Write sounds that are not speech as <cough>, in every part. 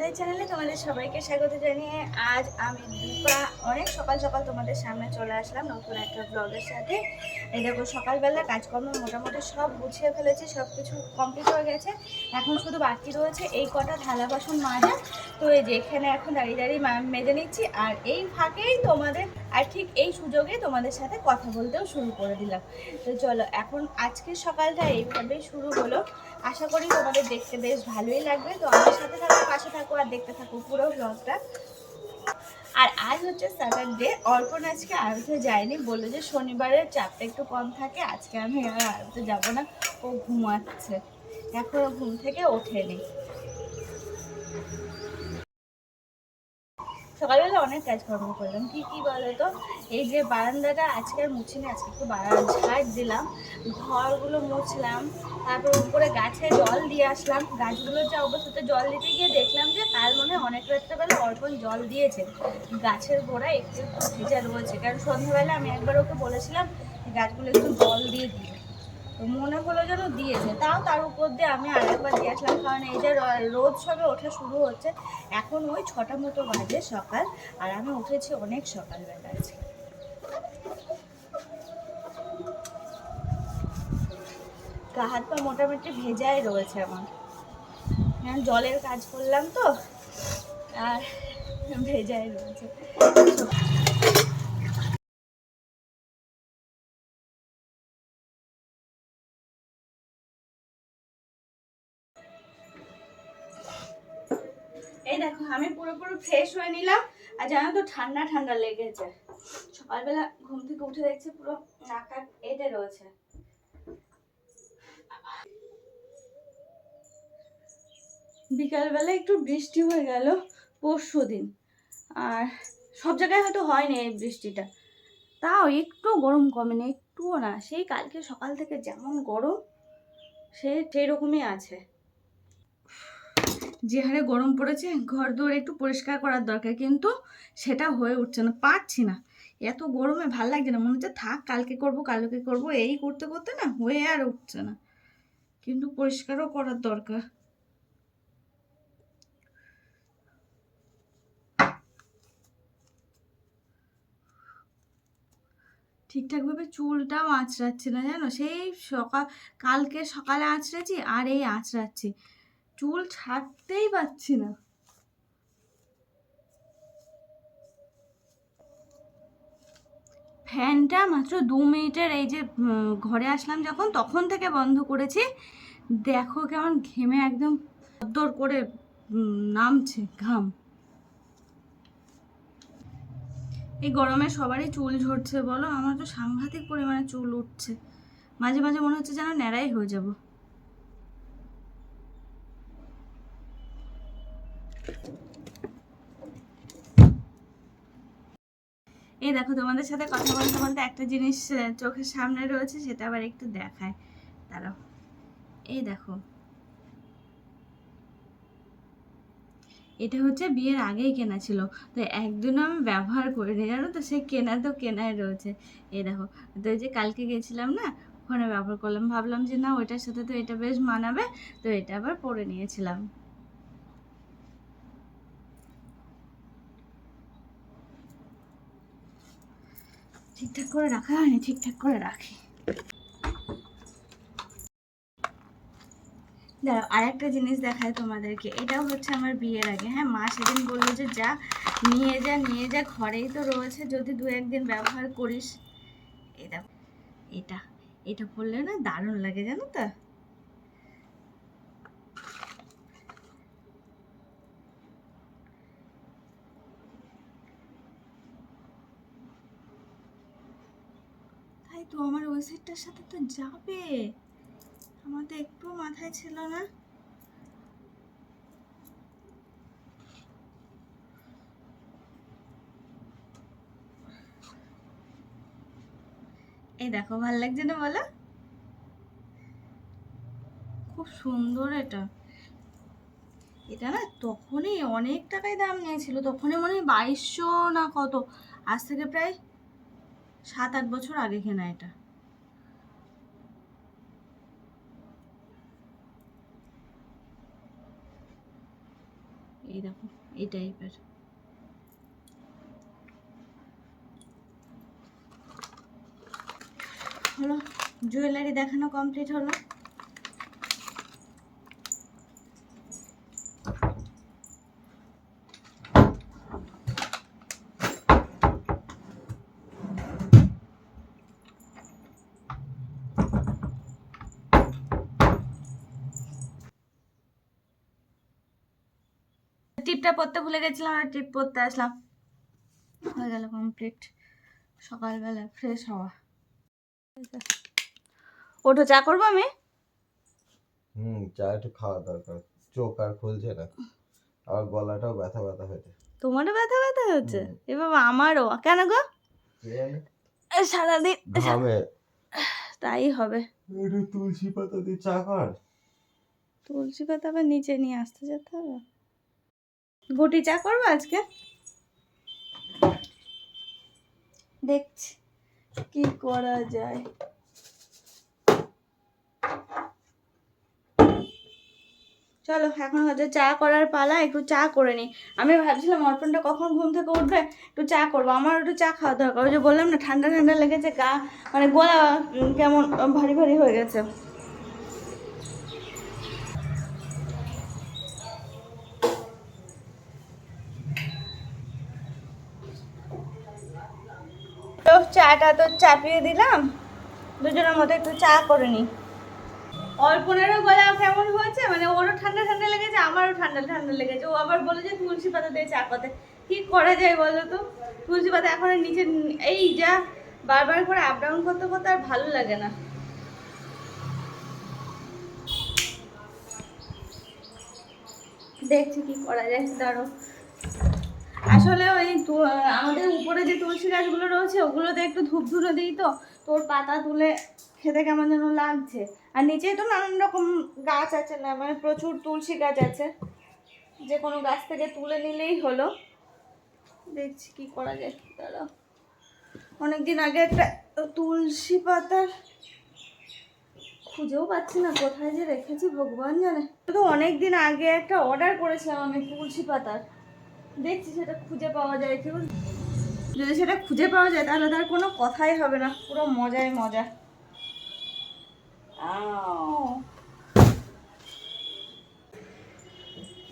আমাদের চ্যানেলে তোমাদের সবাইকে স্বাগত জানিয়ে আজ আমি দীপা অনেক সকাল সকাল তোমাদের সামনে চলে আসলাম নতুন একটা ব্লগের সাথে। এই দেখো, সকালবেলা কাজকর্ম মোটামুটি সব গুছিয়ে ফেলেছি, সব কিছু কমপ্লিট হয়ে গেছে। এখন শুধু বাকি রয়েছে এই কটা থালা বাসন মাজা। তো এই যে এখানে এখন দাঁড়িয়ে দাঁড়িয়ে মেজে নিচ্ছি, আর এই ফাঁকেই তোমাদের, আর ঠিক এই সুযোগে তোমাদের সাথে কথা বলতেও শুরু করে দিলাম। তো চলো, এখন আজকের সকালটা এইভাবেই শুরু হলো। আশা করি তোমাদের দেখতে বেশ ভালোই লাগবে। তো আমার সাথে থাকো, পাশে থাকো, আর দেখতে থাকো পুরো ব্লগটা আর আজ হচ্ছে স্যাটারডে অর্পণ আজকে আড়তে যায়নি, বলল যে শনিবারের চাপটা একটু কম থাকে, আজকে আমি আর আড়তে যাব না, ও ঘুমাচ্ছে। এখনও ঘুম থেকে ওঠেনি সকালবেলা অনেক কাজকর্ম করলাম। কি কি বলো তো এই যে বারান্দাটা আজকে আর মুছিনি আজকে একটু বারান্দা ঝাড় দিলাম। ঘরগুলো মুছলাম, তারপর উপরে গাছে জল দিয়ে আসলাম। গাছগুলোর যে অবস্থাতে জল দিতে গিয়ে দেখলাম যে কাল মনে অনেক রাত্রেবেলা অর্পণ জল দিয়েছে। গাছের গোড়ায় একটু ভেজা রয়েছে। কারণ সন্ধ্যাবেলা আমি একবার ওকে বলেছিলাম গাছগুলো একটু জল দিয়ে দিই মনে হলো যেন দিয়েছে। তাও তার উপর দিয়ে আমি আরেকবার দিয়ে আসলাম, কারণ এই যে রোদ সবে ওঠা শুরু হচ্ছে, এখন ওই ছটা মতো বাজে সকাল, আর আমি উঠেছি অনেক সকালবেলা আজকে। গা হাত পা মোটামুটি ভেজাই রয়েছে আমার। এখন জলের কাজ করলাম তো, আর ভেজাই রয়েছে। আমি পুরোপুরি ফ্রেশ হয়ে নিলাম। আর জানো তো, ঠান্ডা ঠান্ডা লেগেছে। সকালবেলা ঘুম থেকে উঠে দেখছি পুরো নাকা এটে রয়েছে। বিকালবেলা একটু বৃষ্টি হয়ে গেল পরশু দিন। আর সব জায়গায় হয়তো হয়নি এই বৃষ্টিটা। তাও একটু গরম কমেনি, একটুও না। সেই কালকে সকাল থেকে যেমন গরম, সে সেই রকমই আছে। যে হারে গরম পড়েছে ঘর দুয়ার একটু পরিষ্কার করার দরকার। কিন্তু সেটা হয়ে উঠছে না, পারছি না। এত গরমে ভালো লাগছে না, মনে হচ্ছে থাক, কালকে করব কালকে করব, এই করতে করতে না হয়ে আর উঠছে না। কিন্তু পরিষ্কারও করার দরকার। ঠিকঠাকভাবে চুলটাও আঁচড়াচ্ছে না, জানো? সেই সকাল, কালকে সকালে আঁচড়াচ্ছি আর এই আঁচড়াচ্ছি। চুল ছাড়তেই পারছি না। ফ্যানটা মাত্র দু মিনিটের এই যে ঘরে আসলাম যখন, তখন থেকে বন্ধ করেছি। দেখো কেমন ঘেমে একদম দর করে নামছে, ঘাম। এই গরমে সবারই চুল ঝরছে, বলো? আমার তো সাংঘাতিক পরিমাণে চুল উঠছে। মাঝে মাঝে মনে হচ্ছে যেন ন্যাড়াই হয়ে যাব। এই দেখো, তোমাদের সাথে কথা বলতে বলতে একটা জিনিস চোখের সামনে রয়েছে, সেটা আবার একটু দেখায়। দাঁড়াও। এই দেখো। এটা হচ্ছে বিয়ের আগেই কেনা ছিল। তো একদিনও আমি ব্যবহার করিনি, জানো তো? সে কেনা তো কেনাই রয়েছে। এই দেখো, তো যে কালকে গেছিলাম না, ওখানে ব্যবহার করলাম, ভাবলাম যে না, ওইটার সাথে তো এটা বেশ মানাবে, তো এটা আবার পরে নিয়েছিলাম। ঠিকঠাক করে রাখা হয়নি, ঠিকঠাক করে রাখি। দাঁড়াও আর একটা জিনিস দেখায় তোমাদেরকে। এটাও হচ্ছে আমার বিয়ের আগে। হ্যাঁ মা সেদিন বলল যে, যা, নিয়ে যা নিয়ে যা, ঘরেই তো রয়েছে। যদি দু একদিন ব্যবহার করিস। এটা এটা এটা পরলে না দারুণ লাগে, জানো তো তাই তো আমার ওই সেটটার সাথে তো যাবে। আমার তো একটু মাথায় ছিল না। এই দেখো, ভালো লাগছে না বলো? খুব সুন্দর এটা। এটা না তখনই অনেক টাকায় দাম নিয়েছিল। তখনই মনে হয় বাইশশো না কত। আজ থেকে প্রায় সাত, আট বছর আগে কেনা এটা। এই দেখো, এই টাইপের হলো জুয়েলারি দেখানো কমপ্লিট হলো। টিপটা পরতে ভুলে গেছিলাম আর টিপ পরতে আসলাম। হয়ে গেল কমপ্লিট সকালবেলা ফ্রেশ হওয়া। ওঠো চা করব আমি? হুম চা একটু খাওয়া দরকার। চোখ আর খুলছে না। আর গলাটাও ব্যথা ব্যথা হয়েছে। তোমারও ব্যথা ব্যথা হচ্ছে। এ বাবা আমারও। কেন গো? সারাদিন ঘামে। তাই হবে। একটু তুলসী পাতা দিয়ে চা কর। তুলসী পাতা আবার নিচে নিয়ে আসতে যেতে হবে? গুটি চা করব আজকে? দেখছি, কি করা যায়। চলো, এখন হচ্ছে চা করার পালা, একটু চা করে নিই। আমি ভাবছিলাম অর্পণটা কখন ঘুম থেকে উঠবে, একটু চা করব। আমার একটু চা খাওয়া দরকার। ওই যে বললাম না, ঠান্ডা ঠান্ডা লেগেছে গা মানে গলা কেমন, ভারী ভারী হয়ে গেছে। চাটা তো চাপিয়ে দিলাম। দুজনের মতো একটু চা করে নিই অল্পনেরও গলা কেমন হয়েছে? মানে ওরও ঠান্ডা ঠান্ডা লেগেছে, আমারও ঠান্ডা ঠান্ডা লেগেছে। ও আবার বলে যে তুলসী পাতা দিয়ে চা করতে। কি করা যায় বলো তো? তুলসী পাতা এখন নিচে এই যা বারবার করে আপ ডাউন করতে করতে আর ভালো লাগে না। দেখছি কি করা যায় দাঁড়ো আসলে ওই আমাদের উপরে যে তুলসী গাছগুলো রয়েছে, ওগুলোতে একটু ধূপ ধুনো দিই তো, তোর পাতা তুলে খেতে কেমন যেন লাগছে। আর নিচে তো নানান রকম গাছ আছে না মানে প্রচুর তুলসী গাছ আছে। যে কোনো গাছ থেকে তুলে নিলেই হলো। দেখছি কি করা যায়, দাঁড়াও। অনেকদিন আগে একটা তুলসী পাতার খুঁজেও পাচ্ছি না, কোথায় যে রেখেছি, ভগবান জানে। তো অনেক দিন আগে একটা অর্ডার করেছিলাম আমি তুলসী পাতার। দেখছি সেটা খুঁজে পাওয়া যায় কি যদি সেটা খুঁজে পাওয়া যায়, তাহলে তার কোনো কথাই হবে না, পুরো মজায় মজা। আও।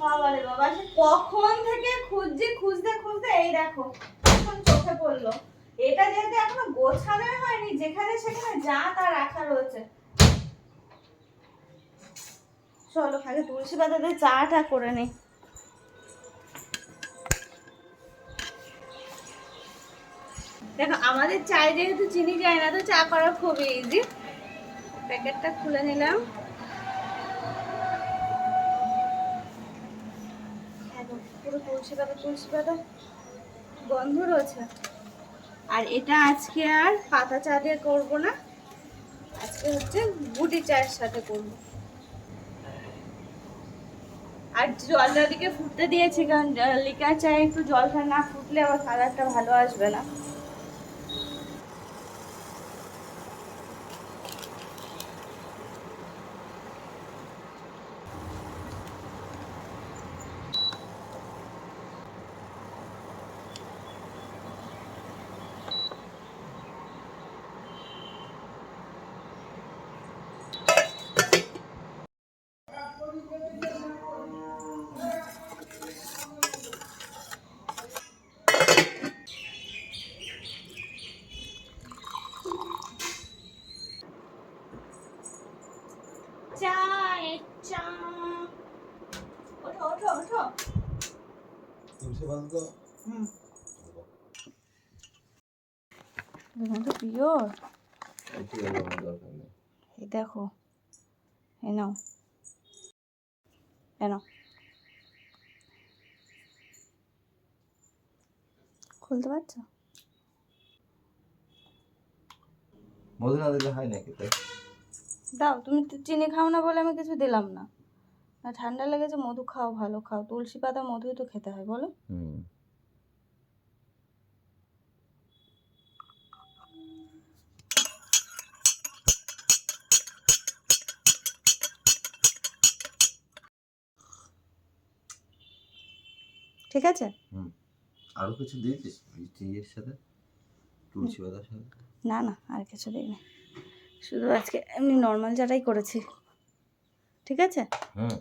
বাবারে বাবা কখন থেকে খুঁজছি, খুঁজতে খুঁজতে, এই দেখো এখন চোখে পড়ল। এটা যেহেতু এখনও গোছানোই হয়নি, যেখানে সেখানে যা তা রাখা রয়েছে। চলো, আগে তুলসী পাতাতে চাটা করে নিই দেখো, আমাদের চায় যেহেতু চিনি যায় না, তো চা করা খুবই ইজি প্যাকেটটা খুলে নিলাম। পুরো তুলসী পাতা তুলসী পাতা গন্ধ রয়েছে। আর এটা আজকে আর পাতা চা দিয়ে করব না। আজকে হচ্ছে গুটি চায়ের সাথে করব। আর জলটা দিকে ফুটতে দিয়েছি, কারণ লিকার চায়ে একটু জলটা না ফুটলে আবার কালারটা ভালো আসবে না চায় চা ওঠো ওঠো ওঠো তুলসী পাতা তো পিওর এই দেখো। এই নাও। এ নাও। খুলতে পারছ? মধু না দিলে হয় নাকি তাই? দাও তুমি তো চিনি খাও না বলে আমি কিছু দিলাম না। না ঠান্ডা লেগেছে মধু খাও ভালো খাও। তুলসী পাতা মধুই তো খেতে হয় বলো। হুম। ঠিক আছে? আরও কিছু দিয়েছিস মিষ্টির সাথে? তুলসী পাতার সাথে? না না আর কিছু দিই না শুধু আজকে এমনি নর্মাল যাটাই করেছি। ঠিক আছে? হুম।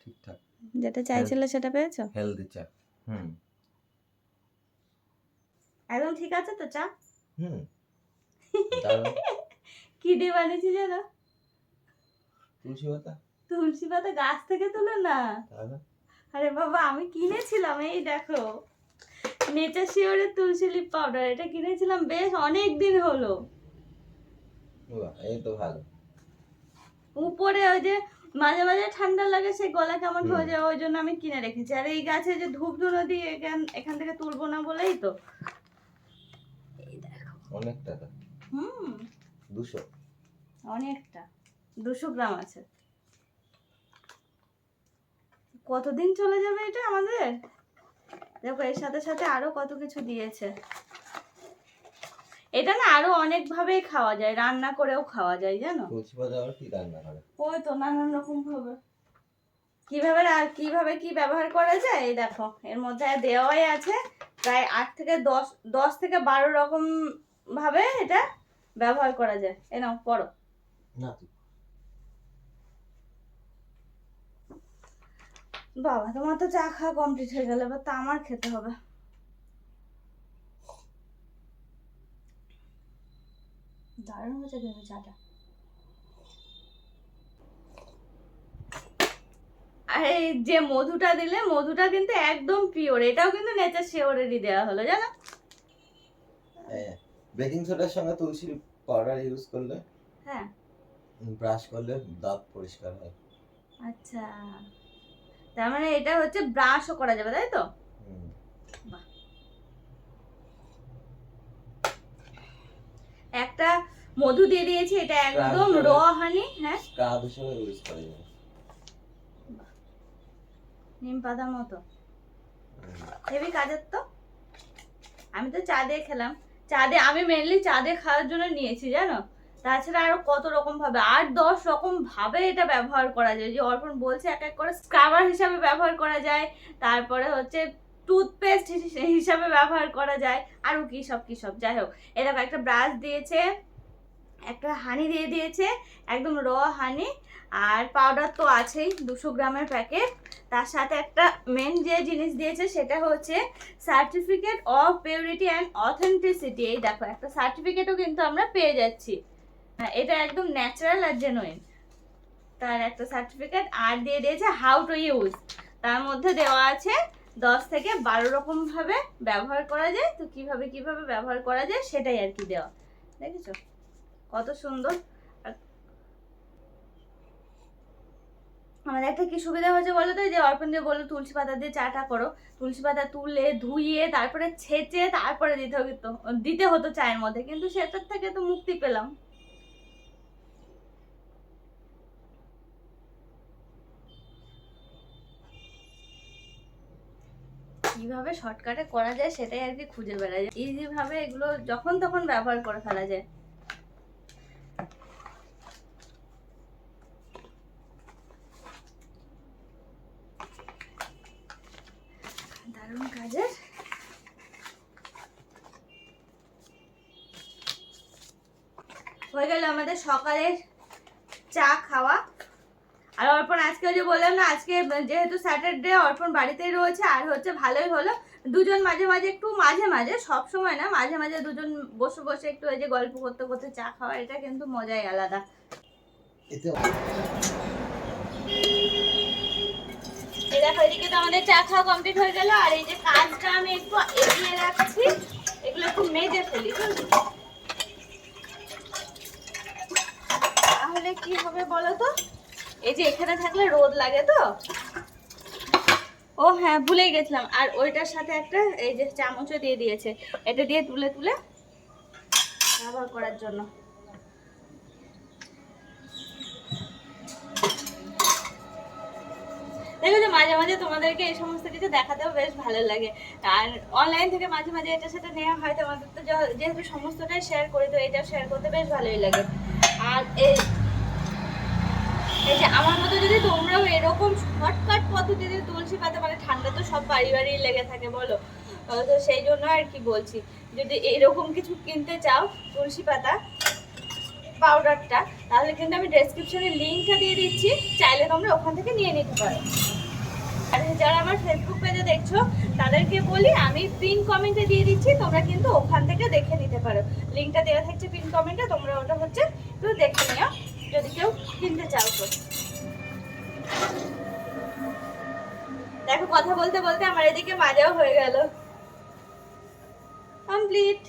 ঠিকঠাক। যেটা চাইছিলে সেটা পেয়েছ? হেলদি চা। হুম। একদম ঠিক আছে তো চা? হুম। <laughs> কি দিয়ে বানিয়েছি জানো? তুলসী পাতা? তুলসী পাতা গাছ থেকে তোলে না। তাহলে? আরে বাবা আমি কিনেছিলাম এই দেখো। নেচার শিওরের তুলসী লিপ পাউডার এটা কিনেছিলাম বেশ অনেক দিন হলো এই তো ভালো। উপরে ওই যে মাঝে মাঝে ঠান্ডা লাগে সেই গলা কেমন হয়ে যায় ওই জন্য আমি কিনে রেখেছি। আর এই গাছে যে ধূপ ধুনো দিয়ে এখান এখান থেকে তুলবো না বলেই তো। এই দেখো। অনেক টাকা হুম। দুশো। অনেকটা। দুশো গ্রাম আছে। কতদিন চলে যাবে এটা আমাদের? দেখো এর সাথে সাথে আরও কত কিছু দিয়েছে। এটা না আরও অনেক ভাবেই খাওয়া যায় রান্না করেও খাওয়া যায় জানো? ওই তো নানান রকম ভাবে। কীভাবে রা- কীভাবে কি ব্যবহার করা যায়? এই দেখো এর মধ্যে দেওয়াই আছে প্রায় আট থেকে দশ দশ থেকে বারো রকম ভাবে এটা ব্যবহার করা যায়। এ নাও পড়ো। না বাবা তোমার তো চা খাওয়া কমপ্লিট হয়ে গেল এবার তো আমার খেতে হবে। দারুণ হয়েছে কিন্তু চাটা। আর যে মধুটা দিলে মধুটা কিন্তু একদম পিওর এটাও কিন্তু নেচার শিওরেরই দেওয়া হলো জানো? বেকিং সোডার সঙ্গে তুলসী পাউডার ইউজ করলে হ্যাঁ। ব্রাশ করলে দাঁত পরিষ্কার হয়। আচ্ছা। তার মানে এটা হচ্ছে ব্রাশও করা যাবে তাই তো? একটা মধু দিয়ে দিয়েছি এটা একদম। র হানি হ্যাঁ? স্ক্রাব হিসেবে ইউজ করা যাবে নিম পাতার মতো। হেভি কাজের তো? আমি তো চা দিয়ে খেলাম। চা দিয়ে আমি মেনলি চা দিয়ে খাওয়ার জন্য নিয়েছি জানো? তাছাড়া আরও কত রকম ভাবে আট দশ রকম ভাবে এটা ব্যবহার করা যায়। যে অর্পণ বলছে, এক এক করে স্ক্রাবার হিসাবে ব্যবহার করা যায়, তারপরে হচ্ছে টুথপেস্ট হিসাবে ব্যবহার করা যায়, আরও কি সব কি সব, যাই হোক। এরকম একটা ব্রাশ দিয়েছে, একটা হানি দিয়ে দিয়েছে, একদম র হানি আর পাউডার তো আছেই, দুশো গ্রামের প্যাকেট তার সাথে একটা মেন যে জিনিস দিয়েছে, সেটা হচ্ছে certificate of purity and authenticity এই দেখো, একটা সার্টিফিকেটও কিন্তু আমরা পেয়ে যাচ্ছি। হ্যাঁ, এটা একদম ন্যাচারাল আর জেনুইন তার একটা সার্টিফিকেট আর দিয়ে দিয়েছে হাউ টু ইউজ তার মধ্যে দেওয়া আছে দশ থেকে বারো রকম ভাবে ব্যবহার করা যায়। তো কীভাবে কীভাবে ব্যবহার করা যায় সেটাই আর কি দেওয়া। দেখেছ? কত সুন্দর। আমাদের একটা কি সুবিধা হয়েছে বলো তো? যে অর্পণ দিয়ে বলল তুলসী পাতা দিয়ে চাটা করো। তুলসী পাতা তুলে ধুইয়ে তারপরে ছেঁচে তারপরে দিতে হতো দিতে হতো চায়ের মধ্যে কিন্তু সেটার থেকে তো মুক্তি পেলাম। কীভাবে শর্টকাটে করা যায় সেটাই আর কি খুঁজে বেড়া যায় ইজি ভাবে এগুলো যখন তখন ব্যবহার করে ফেলা যায়। দারুণ কাজের। হয়ে গেল আমাদের সকালের চা খাওয়া। আর অর্পণ আজকে যে বললাম না আজকে যেহেতু স্যাটারডে অর্পণ বাড়িতেই রয়েছে আর হচ্ছে ভালোই হলো। দুজন মাঝে মাঝে একটু মাঝে মাঝে সব সময় না মাঝে মাঝে দুজন বসে বসে একটু ওই যে গল্প করতে করতে চা খাওয়া এটা কিন্তু মজাই আলাদা। এতে এই দেখো এদিকে তো আমাদের চা খাওয়া কমপ্লিট হয়ে গেল আর এই যে কাজটা আমি একটু এগিয়ে রাখছি এগুলো একটু মেজে ফেলি তাহলে কি হবে বলো তো? এই যে এখানে থাকলে রোদ লাগে তো? ও হ্যাঁ ভুলেই গেছিলাম। আর ওইটার সাথে একটা এই যে চামচও দিয়ে দিয়েছে। এটা দিয়ে তুলে তুলে ব্যবহার করার জন্য। দেখো যে মাঝে মাঝে তোমাদেরকে এই সমস্ত কিছু দেখাতেও বেশ ভালো লাগে। আর অনলাইন থেকে মাঝে মাঝে এটার সাথে নেওয়া হয় তোমাদের তো যেহেতু সমস্তটাই শেয়ার করি, তো এটা শেয়ার করতে বেশ ভালোই লাগে। আর এই এই যে আমার মতো যদি তোমরাও এরকম শর্টকাট পদ্ধতিতে তুলসী পাতা মানে ঠান্ডা তো সব বাড়ি বাড়ি লেগে থাকে বলো তো সেই জন্য আর কি বলছি, যদি এরকম কিছু কিনতে চাও তুলসী পাতা পাউডারটা তাহলে কিন্তু আমি ডেসক্রিপশনে লিঙ্কটা দিয়ে দিচ্ছি, চাইলে তোমরা ওখান থেকে নিয়ে নিতে পারো। আর যারা আমার ফেসবুক পেজে দেখছ, তাদেরকে বলি, আমি পিন কমেন্টে দিয়ে দিচ্ছি, তোমরা কিন্তু ওখান থেকে দেখে নিতে পারো। লিঙ্কটা দেওয়া থাকছে পিন কমেন্টে তোমরা ওটা হচ্ছে একটু দেখে নিও। যদি কেউ কিনতে চাও তো দেখো, কথা বলতে বলতে আমার এদিকে মাজাও হয়ে গেল। কমপ্লিট